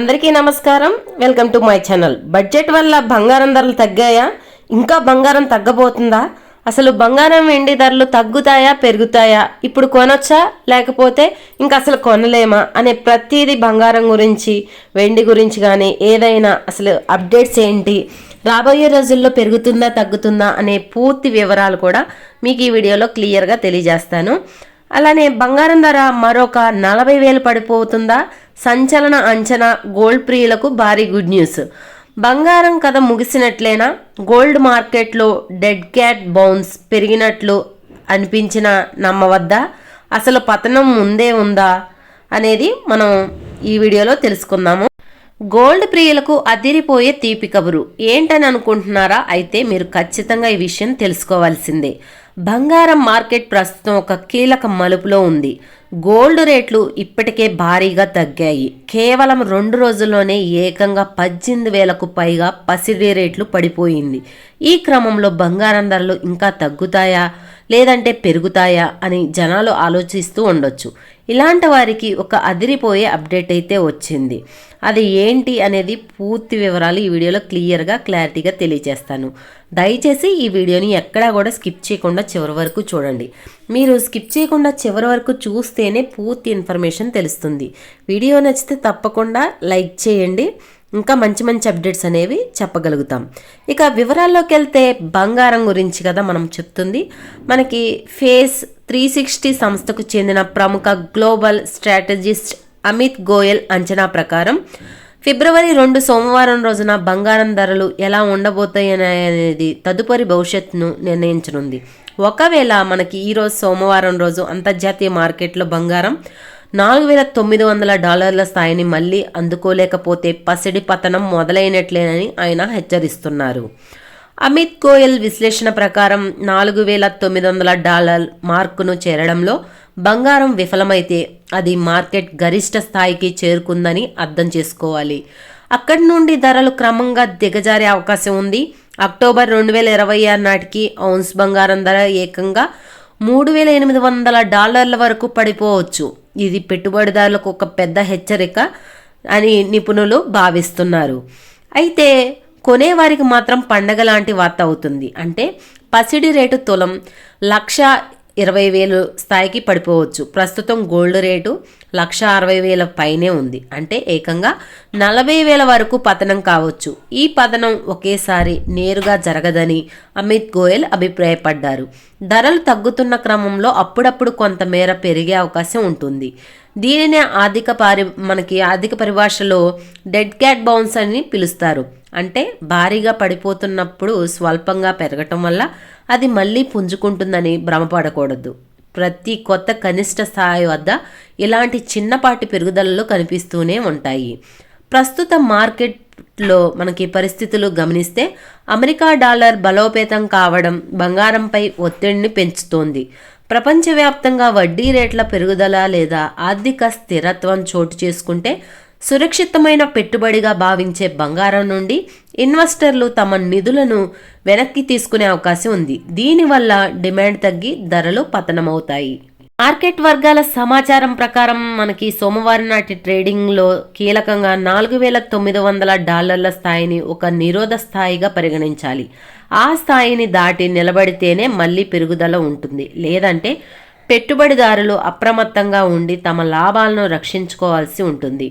అందరికీ నమస్కారం. Welcome to my channel budget వల్ల బంగారం ధరలు తగ్గాయా? ఇంకా బంగారం తగ్గబోతుందా? అసలు బంగారం వెండి ధరలు తగ్గుతాయా పెరుగుతాయా? ఇప్పుడు కొనొచ్చా? లేకపోతే ఇంకా అసలు కొనలేమా? అనే ప్రతిదీ బంగారం గురించి వెండి గురించి కానీ ఏదైనా అసలు అప్డేట్స్ ఏంటి? రాబోయే రోజుల్లో పెరుగుతుందా తగ్గుతుందా అనే పూర్తి వివరాలు కూడా మీకు ఈ వీడియోలో క్లియర్గా తెలియజేస్తాను. అలానే బంగారం ధర మరొక నలభై వేలు పడిపోతుందా? సంచలన అంచనా గోల్డ్ ప్రియులకు భారీ గుడ్ న్యూస్. బంగారం కథ ముగిసినట్లేనా? గోల్డ్ మార్కెట్లో డెడ్ క్యాట్ బౌన్స్ పెరిగినట్లు అనిపించిన నమ్మవద్దా? అసలు పతనం ముందే ఉందా? అనేది మనం ఈ వీడియోలో తెలుసుకుందాము. గోల్డ్ ప్రియులకు అదిరిపోయే తీపి కబురు. ఏంటని అనుకుంటున్నారా? అయితే మీరు ఖచ్చితంగా ఈ విషయం తెలుసుకోవాల్సిందే. బంగారం మార్కెట్ ప్రస్తుతం ఒక కీలక మలుపులో ఉంది. గోల్డ్ రేట్లు ఇప్పటికే భారీగా తగ్గాయి. కేవలం రెండు రోజుల్లోనే ఏకంగా పద్దెనిమిది వేలకు పైగా పసిడి రేట్లు పడిపోయింది. ఈ క్రమంలో బంగారం ధరలు ఇంకా తగ్గుతాయా? లేదంటే పెరుగుతాయా? అని జనాలు ఆలోచిస్తూ ఉండొచ్చు. ఇలాంటి వారికి ఒక అదిరిపోయే అప్డేట్ అయితే వచ్చింది. అది ఏంటి అనేది పూర్తి వివరాలు ఈ వీడియోలో క్లియర్గా క్లారిటీగా తెలియజేస్తాను. దయచేసి ఈ వీడియోని ఎక్కడా కూడా స్కిప్ చేయకుండా చివరి వరకు చూడండి. మీరు స్కిప్ చేయకుండా చివరి వరకు చూస్తేనే పూర్తి ఇన్ఫర్మేషన్ తెలుస్తుంది. వీడియో నచ్చితే తప్పకుండా లైక్ చేయండి. ఇంకా మంచి మంచి అప్డేట్స్ అనేవి చెప్పగలుగుతాం. ఇక వివరాల్లోకి వెళ్తే బంగారం గురించి కదా మనం చెప్తుంది. మనకి ఫేస్ త్రీ సిక్స్టీ సంస్థకు చెందిన ప్రముఖ గ్లోబల్ స్ట్రాటజిస్ట్ అమిత్ గోయల్ అంచనా ప్రకారం ఫిబ్రవరి రెండు సోమవారం రోజున బంగారం ధరలు ఎలా ఉండబోతాయనేది తదుపరి భవిష్యత్తును నిర్ణయించనుంది. ఒకవేళ మనకి ఈరోజు సోమవారం రోజు అంతర్జాతీయ మార్కెట్లో బంగారం నాలుగు వేల తొమ్మిది వందల డాలర్ల స్థాయిని మళ్ళీ అందుకోలేకపోతే పసిడి పతనం మొదలైనట్లేనని ఆయన హెచ్చరిస్తున్నారు. అమిత్ గోయల్ విశ్లేషణ ప్రకారం నాలుగు వేల తొమ్మిది వందల డాలర్ మార్కును చేరడంలో బంగారం విఫలమైతే అది మార్కెట్ గరిష్ట స్థాయికి చేరుకుందని అర్థం చేసుకోవాలి. అక్కడి నుండి ధరలు క్రమంగా దిగజారే అవకాశం ఉంది. అక్టోబర్ రెండు వేల ఇరవై ఆరు నాటికి ఔన్స్ బంగారం ధర ఏకంగా మూడు వేల ఎనిమిది వందల డాలర్ల వరకు పడిపోవచ్చు. ఇది పెట్టుబడిదారులకు ఒక పెద్ద హెచ్చరిక అని నిపుణులు భావిస్తున్నారు. అయితే కొనేవారికి మాత్రం పండగ లాంటి వార్త అవుతుంది. అంటే పసిడి రేటు తులం లక్ష ఇరవై వేలు స్థాయికి పడిపోవచ్చు. ప్రస్తుతం గోల్డ్ రేటు లక్ష అరవై వేల పైనే ఉంది. అంటే ఏకంగా నలభై వేల వరకు పతనం కావచ్చు. ఈ పతనం ఒకేసారి నేరుగా జరగదని అమిత్ గోయల్ అభిప్రాయపడ్డారు. ధరలు తగ్గుతున్న క్రమంలో అప్పుడప్పుడు కొంతమేర పెరిగే అవకాశం ఉంటుంది. దీనినే ఆర్థిక పారి మనకి ఆర్థిక పరిభాషలో డెడ్ క్యాట్ బౌన్స్ అని పిలుస్తారు. అంటే భారీగా పడిపోతున్నప్పుడు స్వల్పంగా పెరగటం వల్ల అది మళ్ళీ పుంజుకుంటుందని భ్రమపడకూడదు. ప్రతి కొత్త కనిష్ట స్థాయి వద్ద ఇలాంటి చిన్నపాటి పెరుగుదలలు కనిపిస్తూనే ఉంటాయి. ప్రస్తుత మార్కెట్లో మనకి పరిస్థితులు గమనిస్తే అమెరికా డాలర్ బలోపేతం కావడం బంగారంపై ఒత్తిడిని పెంచుతోంది. ప్రపంచవ్యాప్తంగా వడ్డీ రేట్ల పెరుగుదల లేదా ఆర్థిక స్థిరత్వం చోటు చేసుకుంటే సురక్షితమైన పెట్టుబడిగా భావించే బంగారం నుండి ఇన్వెస్టర్లు తమ నిధులను వెనక్కి తీసుకునే అవకాశం ఉంది. దీనివల్ల డిమాండ్ తగ్గి ధరలు పతనమవుతాయి. మార్కెట్ వర్గాల సమాచారం ప్రకారం మనకి సోమవారం నాటి ట్రేడింగ్లో కీలకంగా నాలుగు వేల తొమ్మిది వందల డాలర్ల స్థాయిని ఒక నిరోధ స్థాయిగా పరిగణించాలి. ఆ స్థాయిని దాటి నిలబడితేనే మళ్ళీ పెరుగుదల ఉంటుంది. లేదంటే పెట్టుబడిదారులు అప్రమత్తంగా ఉండి తమ లాభాలను రక్షించుకోవాల్సి ఉంటుంది.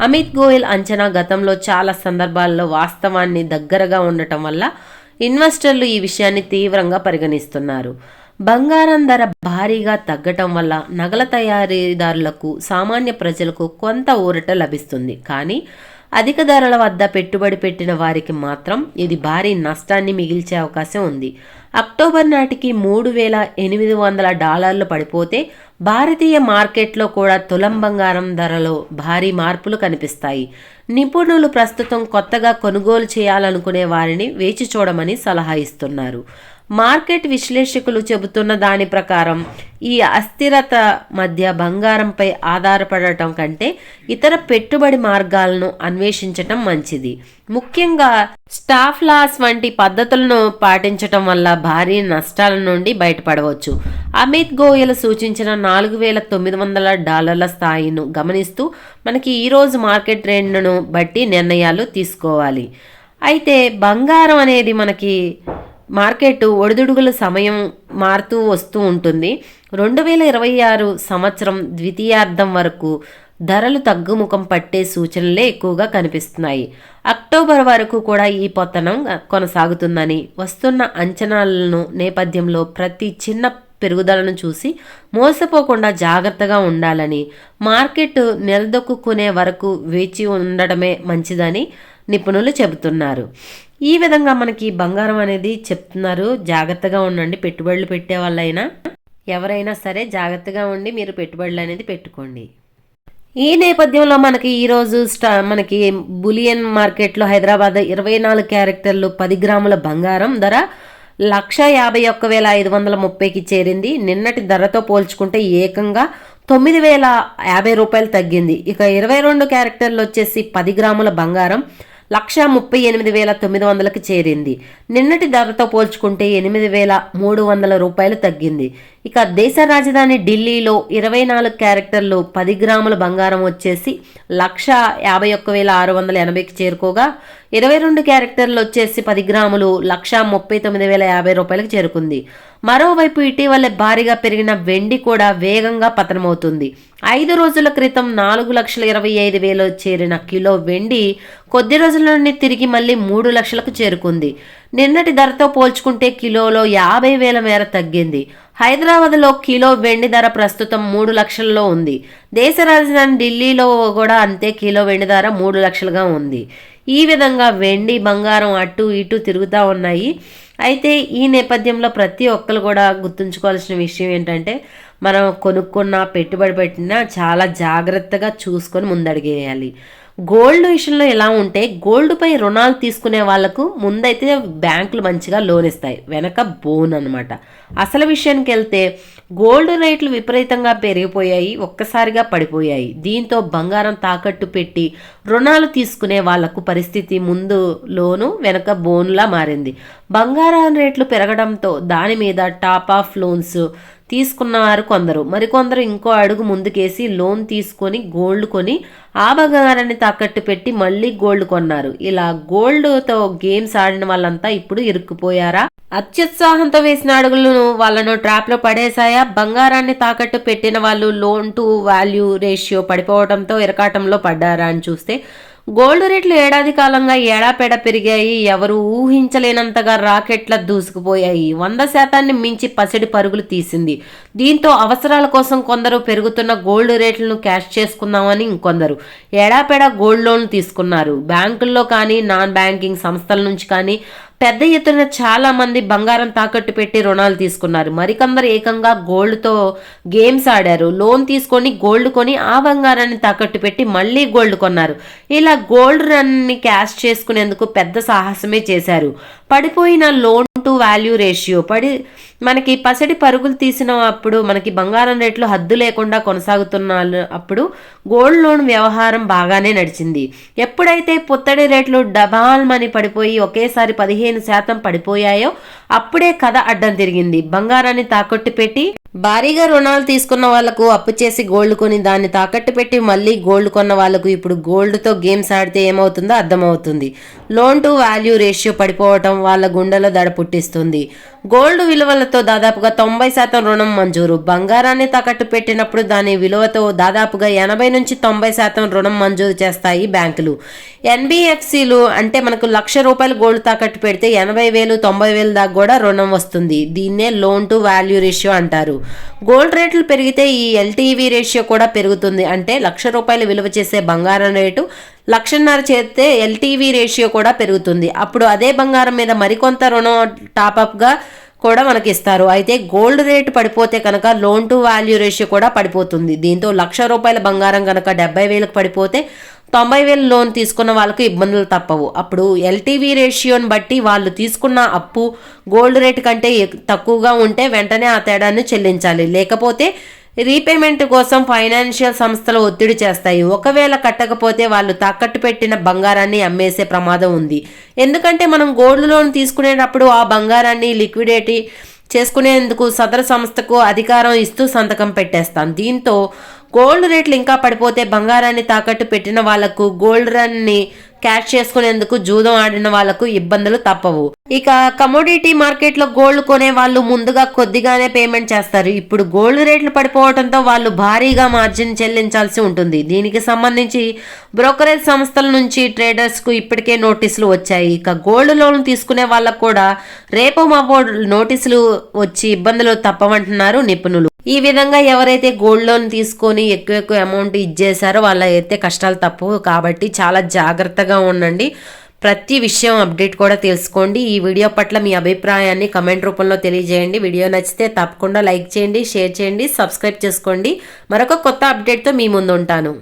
అమిత్ గోయల్ అంచనా గతంలో చాలా సందర్భాల్లో వాస్తవాన్ని దగ్గరగా ఉండటం వల్ల ఇన్వెస్టర్లు ఈ విషయాన్ని తీవ్రంగా పరిగణిస్తున్నారు. బంగారం ధర భారీగా తగ్గటం వల్ల నగల తయారీదారులకు సామాన్య ప్రజలకు కొంత ఊరట లభిస్తుంది. కానీ అధిక ధరల వద్ద పెట్టుబడి పెట్టిన వారికి మాత్రం ఇది భారీ నష్టాన్ని మిగిల్చే అవకాశం ఉంది. అక్టోబర్ నాటికి మూడు వేల ఎనిమిది వందల డాలర్లు పడిపోతే భారతీయ మార్కెట్లో కూడా తులం బంగారం ధరలో భారీ మార్పులు కనిపిస్తాయి. నిపుణులు ప్రస్తుతం కొత్తగా కొనుగోలు చేయాలనుకునే వారిని వేచి చూడమని సలహా ఇస్తున్నారు. మార్కెట్ విశ్లేషకులు చెబుతున్న దాని ప్రకారం ఈ అస్థిరత మధ్య బంగారంపై ఆధారపడటం కంటే ఇతర పెట్టుబడి మార్గాలను అన్వేషించటం మంచిది. ముఖ్యంగా స్టాఫ్ లాస్ వంటి పద్ధతులను పాటించటం వల్ల భారీ నష్టాల నుండి బయటపడవచ్చు. అమిత్ గోయల్ సూచించిన నాలుగు వేల తొమ్మిది వందల డాలర్ల స్థాయిను గమనిస్తూ మనకి ఈరోజు మార్కెట్ ట్రెండ్ను బట్టి నిర్ణయాలు తీసుకోవాలి. అయితే బంగారం అనేది మనకి మార్కెట్ ఒడిదుడుగుల సమయం మారుతూ వస్తూ ఉంటుంది. రెండు వేల ఇరవై ఆరు సంవత్సరం ద్వితీయార్థం వరకు ధరలు తగ్గుముఖం పట్టే సూచనలే ఎక్కువగా కనిపిస్తున్నాయి. అక్టోబర్ వరకు కూడా ఈ పతనం కొనసాగుతుందని వస్తున్న అంచనాలను నేపథ్యంలో ప్రతి చిన్న పెరుగుదలను చూసి మోసపోకుండా జాగ్రత్తగా ఉండాలని మార్కెట్ నిలదొక్కునే వరకు వేచి ఉండడమే మంచిదని నిపుణులు చెబుతున్నారు. ఈ విధంగా మనకి బంగారం అనేది చెప్తున్నారు. జాగ్రత్తగా ఉండండి. పెట్టుబడులు పెట్టే వాళ్ళైనా ఎవరైనా సరే జాగ్రత్తగా ఉండి మీరు పెట్టుబడులు అనేది పెట్టుకోండి. ఈ నేపథ్యంలో మనకి ఈరోజు స్టా మనకి బులియన్ మార్కెట్లో హైదరాబాద్ ఇరవై నాలుగు క్యారెక్టర్లు పది గ్రాముల బంగారం ధర లక్ష యాభై ఒక్క వేల ఐదు వందల ముప్పైకి చేరింది. నిన్నటి ధరతో పోల్చుకుంటే ఏకంగా తొమ్మిది వేల యాభై రూపాయలు తగ్గింది. ఇక ఇరవై రెండు క్యారెక్టర్లు వచ్చేసి పది గ్రాముల బంగారం లక్ష ముప్పై ఎనిమిది వేల తొమ్మిది వందలకు చేరింది. నిన్నటి ధరతో పోల్చుకుంటే ఎనిమిది వేల మూడు వందల రూపాయలు తగ్గింది. ఇక దేశ రాజధాని ఢిల్లీలో ఇరవై నాలుగు క్యారెక్టర్లు పది గ్రాముల బంగారం వచ్చేసి లక్ష యాభై ఒక్క వేల ఆరు వందల ఎనభైకి చేరుకోగా ఇరవై రెండు క్యారెక్టర్లు వచ్చేసి పది గ్రాములు లక్ష ముప్పై తొమ్మిది వేల యాభై రూపాయలకు చేరుకుంది. మరోవైపు ఇటీవల భారీగా పెరిగిన వెండి కూడా వేగంగా పతనమవుతుంది. ఐదు రోజుల క్రితం నాలుగు లక్షల ఇరవై ఐదు వేలు చేరిన కిలో వెండి కొద్ది రోజుల నుండి తిరిగి మళ్ళీ మూడు లక్షలకు చేరుకుంది. నిన్నటి ధరతో పోల్చుకుంటే కిలోలో యాభై వేల మేర తగ్గింది. హైదరాబాద్లో కిలో వెండి ధర ప్రస్తుతం మూడు లక్షల్లో ఉంది. దేశ రాజధాని ఢిల్లీలో కూడా అంతే కిలో వెండి ధర మూడు లక్షలుగా ఉంది. ఈ విధంగా వెండి బంగారం అటు ఇటు తిరుగుతూ ఉన్నాయి. అయితే ఈ నేపథ్యంలో ప్రతి ఒక్కరు కూడా గుర్తుంచుకోవాల్సిన విషయం ఏంటంటే మనం కొనుక్కున్న పెట్టుబడి పెట్టినా చాలా జాగ్రత్తగా చూసుకొని ముందడిగేయాలి గోల్డ్ విషయంలో ఎలా ఉంటే గోల్డ్పై రుణాలు తీసుకునే వాళ్ళకు ముందైతే బ్యాంకులు మంచిగా లోన్ ఇస్తాయి. వెనక బోన్ అనమాట అసలు విషయానికి వెళ్తే గోల్డ్ రేట్లు విపరీతంగా పెరిగిపోయాయి ఒక్కసారిగా పడిపోయాయి. దీంతో బంగారం తాకట్టు పెట్టి రుణాలు తీసుకునే వాళ్ళకు పరిస్థితి ముందు లోను వెనక బోన్లా మారింది. బంగారం రేట్లు పెరగడంతో దాని మీద టాప్ ఆఫ్ లోన్స్ తీసుకున్నవారు కొందరు. మరికొందరు ఇంకో అడుగు ముందుకేసి లోన్ తీసుకొని గోల్డ్ కొని ఆ బంగారాన్ని తాకట్టు పెట్టి మళ్ళీ గోల్డ్ కొన్నారు. ఇలా గోల్డ్తో గేమ్స్ ఆడిన వాళ్ళంతా ఇప్పుడు ఇరుక్కుపోయారా? అత్యుత్సాహంతో వేసిన అడుగులను వాళ్ళను ట్రాప్లో పడేశాయా? బంగారాన్ని తాకట్టు పెట్టిన వాళ్ళు లోన్ టు వాల్యూ రేషియో పడిపోవడంతో ఇరకాటంలో పడ్డారా అని చూస్తే గోల్డ్ రేట్లు ఏడాది కాలంగా ఏడాపేడ పెరిగాయి. ఎవరు ఊహించలేనంతగా రాకెట్ల దూసుకుపోయాయి. వంద శాతాన్ని మించి పసిడి పరుగులు తీసింది. దీంతో అవసరాల కోసం కొందరు పెరుగుతున్న గోల్డ్ రేట్లను క్యాష్ చేసుకుందామని ఇంకొందరు ఏడాపేడ గోల్డ్ లోన్ తీసుకున్నారు. బ్యాంకుల్లో కానీ నాన్ బ్యాంకింగ్ సంస్థల నుంచి కానీ పెద్ద ఎత్తున చాలా మంది బంగారం తాకట్టు పెట్టి రుణాలు తీసుకున్నారు. మరికొందరు ఏకంగా గోల్డ్తో గేమ్స్ ఆడారు. లోన్ తీసుకొని గోల్డ్ కొని ఆ బంగారాన్ని తాకట్టు పెట్టి మళ్ళీ గోల్డ్ కొన్నారు. ఇలా గోల్డ్ రన్ని క్యాష్ చేసుకునేందుకు పెద్ద సాహసమే చేశారు. పడిపోయిన లోన్ టు వాల్యూ రేషియో పడి మనకి పసడి పరుగులు తీసిన అప్పుడు మనకి బంగారం రేట్లు హద్దు లేకుండా కొనసాగుతున్న అప్పుడు గోల్డ్ లోన్ వ్యవహారం బాగానే నడిచింది. ఎప్పుడైతే పుత్తడి రేట్లు డబాల్ మని పడిపోయి ఒకేసారి పదిహేను శాతం పడిపోయాయో అప్పుడే కథ అడ్డం తిరిగింది. బంగారాన్ని తాకట్టు పెట్టి భారీగా రుణాలు తీసుకున్న వాళ్ళకు అప్పు చేసి గోల్డ్ కొని దాన్ని తాకట్టు పెట్టి మళ్ళీ గోల్డ్ కొన్న వాళ్ళకు ఇప్పుడు గోల్డ్తో గేమ్స్ ఆడితే ఏమవుతుందో అర్థమవుతుంది. లోన్ టు వాల్యూ రేషియో పడిపోవటం వాళ్ళ గుండెలో దడ పుట్టిస్తుంది. గోల్డ్ విలువలతో దాదాపుగా తొంభై శాతం రుణం మంజూరు. బంగారాన్ని తాకట్టు పెట్టినప్పుడు దాని విలువతో దాదాపుగా ఎనభై నుంచి తొంభై శాతం రుణం మంజూరు చేస్తాయి బ్యాంకులు. ఎన్బిఎఫ్సిలు అంటే మనకు లక్ష రూపాయలు గోల్డ్ తాకట్టు పెడితే ఎనభై వేలు తొంభై వేలు దాకా కూడా రుణం వస్తుంది. దీన్నే లోన్ టు వాల్యూ రేషియో అంటారు. గోల్డ్ రేట్లు పెరిగితే ఈ ఎల్టీవీ రేషియో కూడా పెరుగుతుంది. అంటే లక్ష రూపాయలు విలువ చేసే బంగారం రేటు లక్షన్నర చేస్తే ఎల్టీవీ రేషియో కూడా పెరుగుతుంది. అప్పుడు అదే బంగారం మీద మరికొంత రుణం టాపప్గా కూడా మనకి ఇస్తారు అయితే గోల్డ్ రేట్ పడిపోతే కనుక లోన్ టు వాల్యూ రేషియో కూడా పడిపోతుంది. దీంతో లక్ష రూపాయల బంగారం కనుక డెబ్బై వేలకు పడిపోతే తొంభై వేలు లోన్ తీసుకున్న వాళ్ళకు ఇబ్బందులు తప్పవు. అప్పుడు ఎల్టీవీ రేషియోని బట్టి వాళ్ళు తీసుకున్న అప్పు గోల్డ్ రేట్ కంటే తక్కువగా ఉంటే వెంటనే ఆ తేడాన్ని చెల్లించాలి. లేకపోతే రీపేమెంట్ కోసం ఫైనాన్షియల్ సంస్థలు ఒత్తిడి చేస్తాయి. ఒకవేళ కట్టకపోతే వాళ్ళు తాకట్టు పెట్టిన బంగారాన్ని అమ్మేసే ప్రమాదం ఉంది. ఎందుకంటే మనం గోల్డ్ లోన్ తీసుకునేటప్పుడు ఆ బంగారాన్ని లిక్విడేట్ చేసుకునేందుకు సదరు సంస్థకు అధికారం ఇస్తూ సంతకం పెట్టేస్తాం. దీంతో గోల్డ్ రేట్లు ఇంకా పడిపోతే బంగారాన్ని తాకట్టు పెట్టిన వాళ్ళకు గోల్డ్ రన్ని క్యాష్ చేసుకునేందుకు జూదం ఆడిన వాళ్ళకు ఇబ్బందులు తప్పవు. ఇక కమోడిటీ మార్కెట్లో గోల్డ్ కొనే వాళ్ళు ముందుగా కొద్దిగానే పేమెంట్ చేస్తారు. ఇప్పుడు గోల్డ్ రేట్లు పడిపోవడంతో వాళ్ళు భారీగా మార్జిన్ చెల్లించాల్సి ఉంటుంది. దీనికి సంబంధించి బ్రోకరేజ్ సంస్థల నుంచి ట్రేడర్స్కు ఇప్పటికే నోటీసులు వచ్చాయి. ఇక గోల్డ్ లోన్ తీసుకునే వాళ్ళకు కూడా రేపు మాపో నోటీసులు వచ్చి ఇబ్బందులు తప్పవంటున్నారు నిపుణులు. ఈ విధంగా ఎవరైతే గోల్డ్ లోన్ తీసుకొని ఎక్కువ ఎక్కువ అమౌంట్ ఇచ్చేసారో వాళ్ళ అయితే కష్టాలు తప్పవు కాబట్టి చాలా జాగ్రత్తగా ఉండండి. ప్రతి విషయం అప్డేట్ కూడా తెలుసుకోండి. ఈ వీడియో పట్ల మీ అభిప్రాయాన్ని కమెంట్ రూపంలో తెలియజేయండి. వీడియో నచ్చితే తప్పకుండా లైక్ చేయండి షేర్ చేయండి సబ్స్క్రైబ్ చేసుకోండి. మరొక కొత్త అప్డేట్తో మీ ముందు ఉంటాను.